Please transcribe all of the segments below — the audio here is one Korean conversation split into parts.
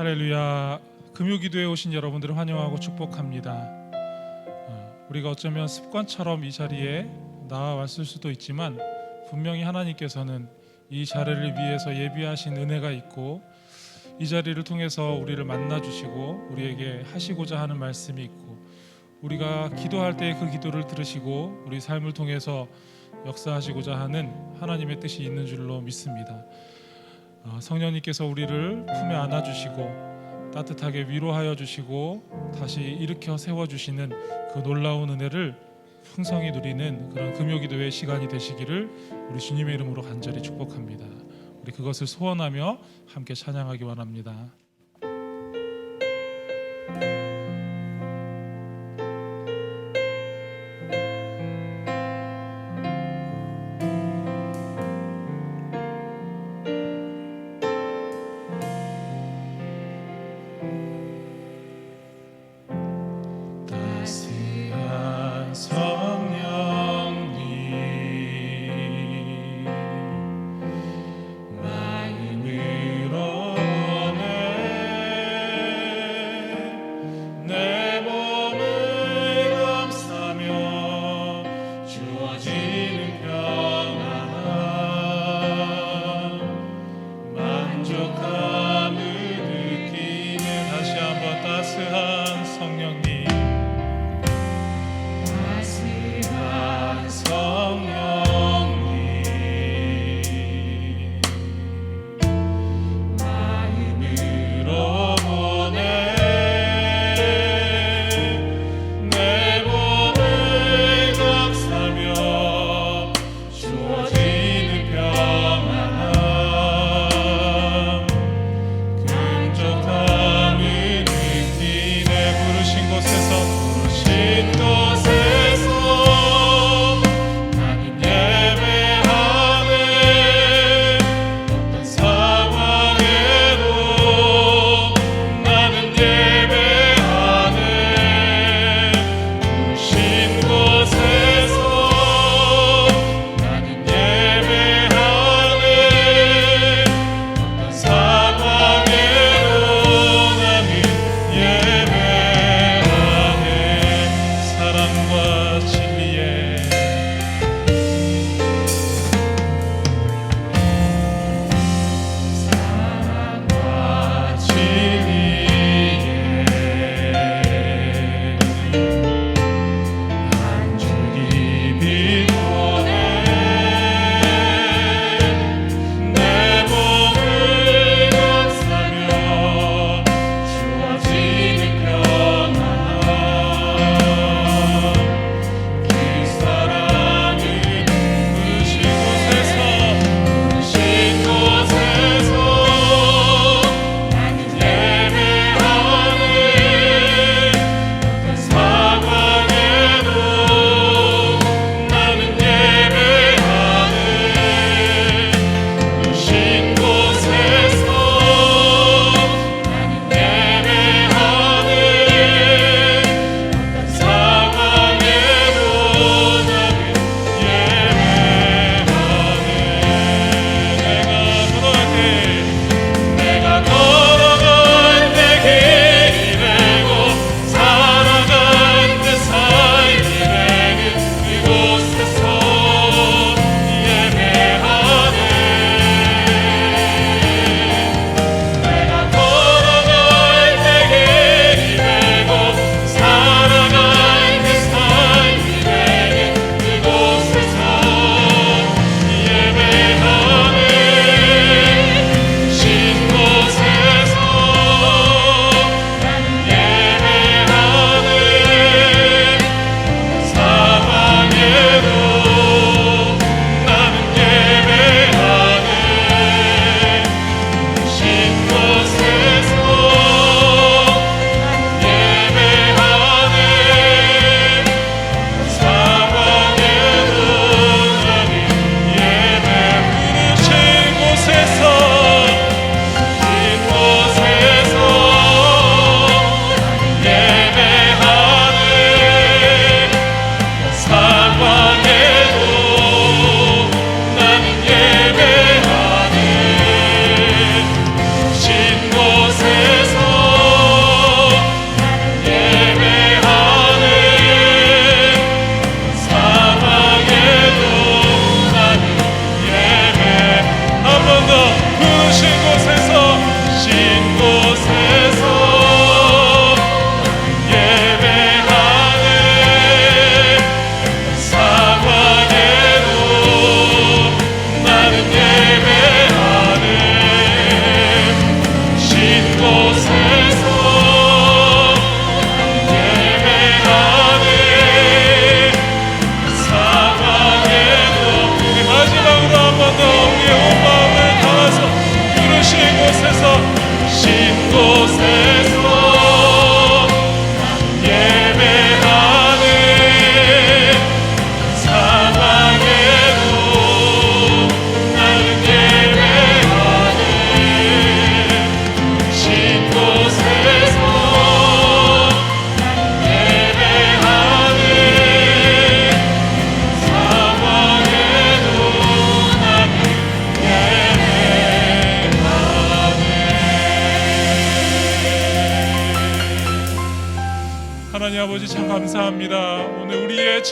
할렐루야. 금요 기도에 오신 여러분들을 환영하고 축복합니다. 어, 우리가 어쩌면 습관처럼 이 자리에 나와왔을 수도 있지만 분명히 하나님께서는 이 자리를 위해서 예비하신 은혜가 있고 이 자리를 통해서 우리를 만나 주시고 우리에게 하시고자 하는 말씀이 있고 우리가 기도할 때 그 기도를 들으시고 우리 삶을 통해서 역사하시고자 하는 하나님의 뜻이 있는 줄로 믿습니다. 어, 성령님께서 우리를 품에 안아 주시고 따뜻하게 위로하여 주시고 다시 일으켜 세워 주시는 그 놀라운 은혜를 풍성히 누리는 그런 금요기도의 시간이 되시기를 우리 주님의 이름으로 간절히 축복합니다. 우리 그것을 소원하며 함께 찬양하기 원합니다. 진리의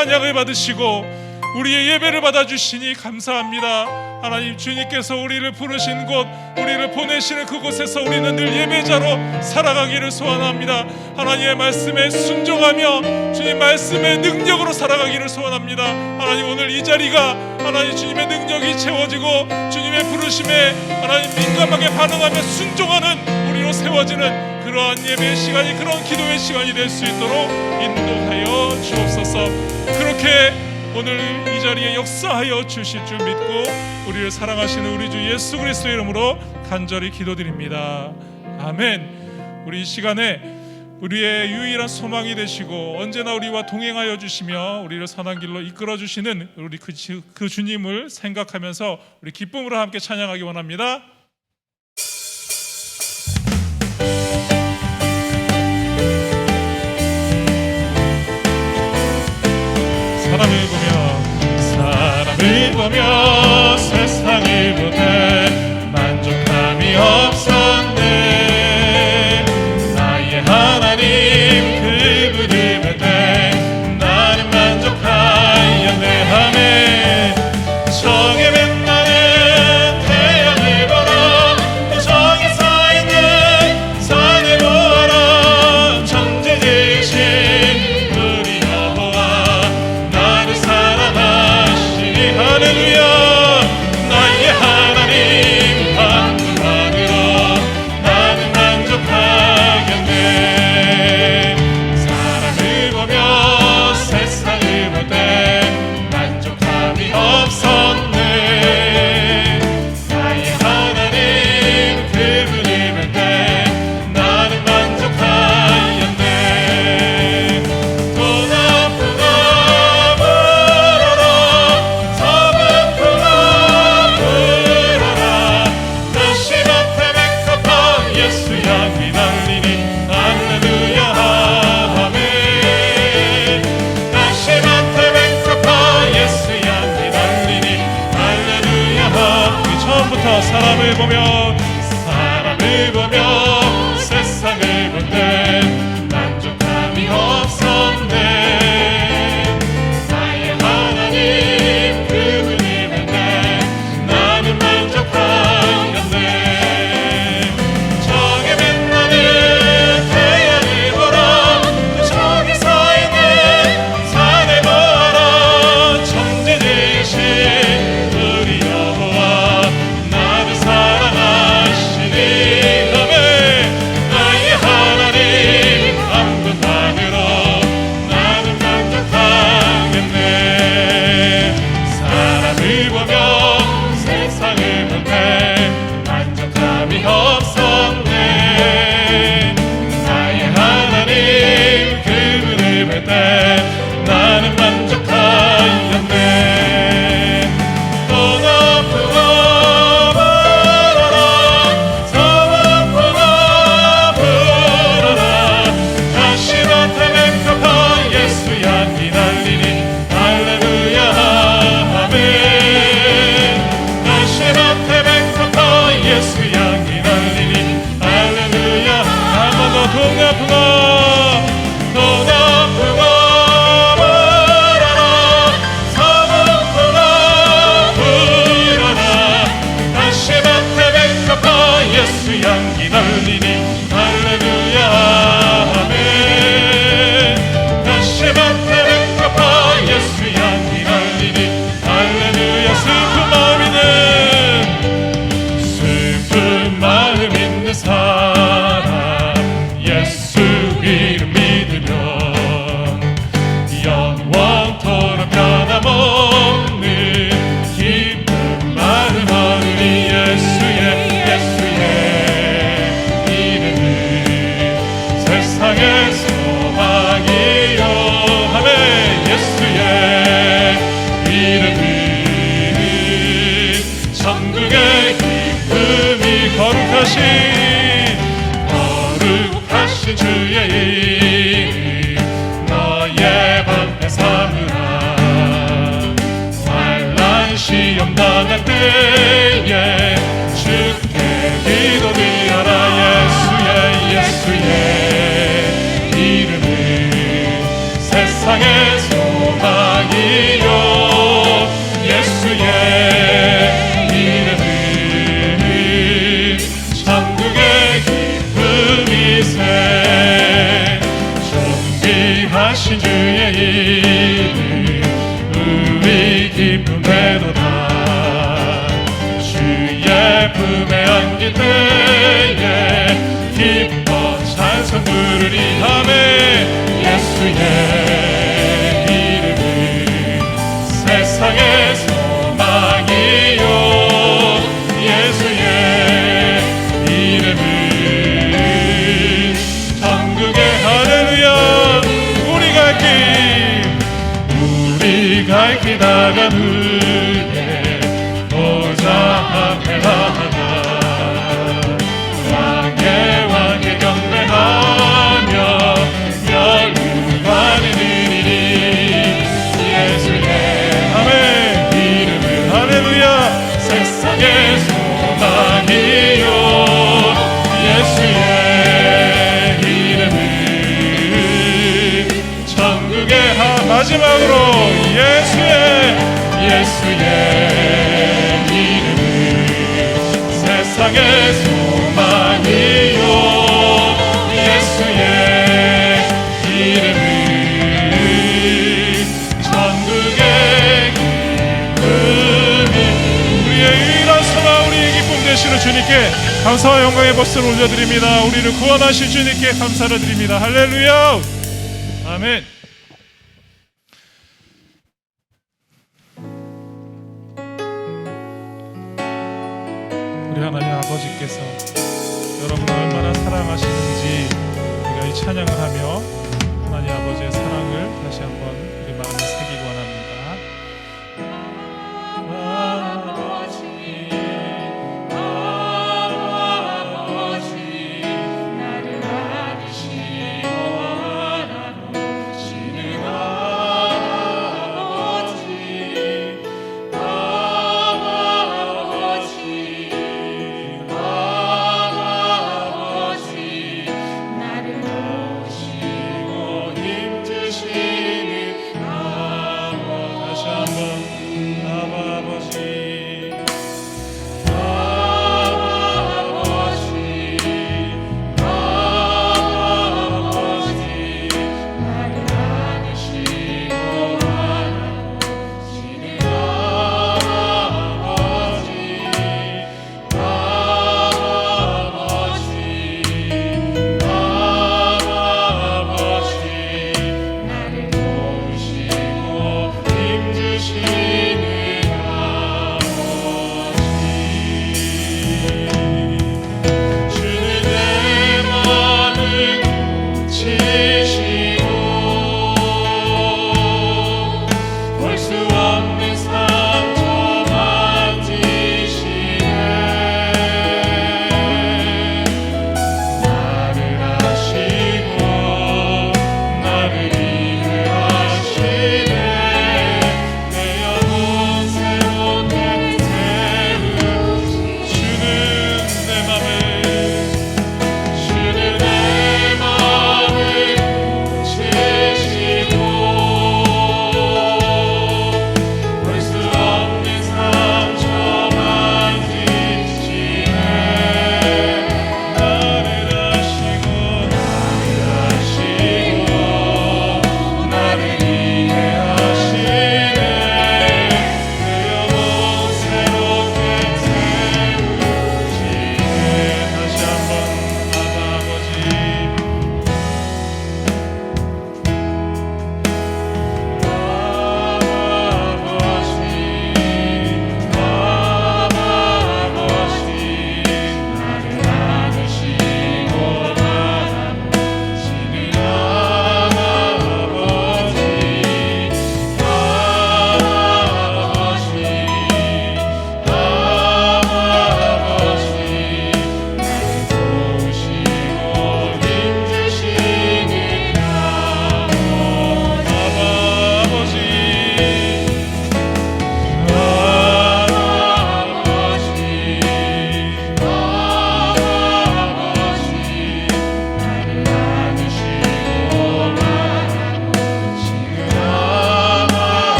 찬양을 받으시고 우리의 예배를 받아주시니 감사합니다. 하나님 주님께서 우리를 부르신 곳, 우리를 보내시는 그곳에서 우리는 늘 예배자로 살아가기를 소원합니다. 하나님의 말씀에 순종하며 주님 말씀의 능력으로 살아가기를 소원합니다. 하나님 오늘 이 자리가 하나님 주님의 능력이 채워지고 주님의 부르심에 하나님 민감하게 반응하며 순종하는 우리로 세워지는 그러한 예배의 시간이 그런 기도의 시간이 될 수 있도록 인도하여 주옵소서. 그렇게 오늘 이 자리에 역사하여 주실 줄 믿고 우리를 사랑하시는 우리 주 예수 그리스도의 이름으로 간절히 기도드립니다. 아멘. 우리 이 시간에 우리의 유일한 소망이 되시고 언제나 우리와 동행하여 주시며 우리를 선한 길로 이끌어 주시는 우리 그, 주- 그 주님을 생각하면서 우리 기쁨으로 함께 찬양하기 원합니다. 사 사람을 보며 나가는 마지막으로 예수의 예수의 이름을 세상에 소망이요. 예수의 이름을 천국의 기쁨이 우리의 유일한 소망 우리의 기쁨 되시는 주님께 감사와 영광의 벗을 올려드립니다. 우리를 구원하실 주님께 감사를 드립니다. 할렐루야. 아멘.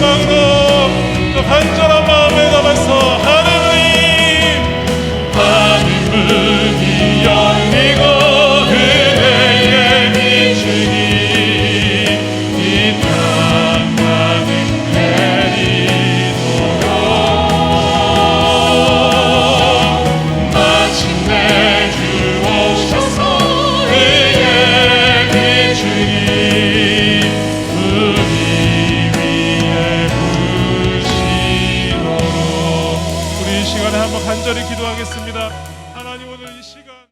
마지막으로 또 간절한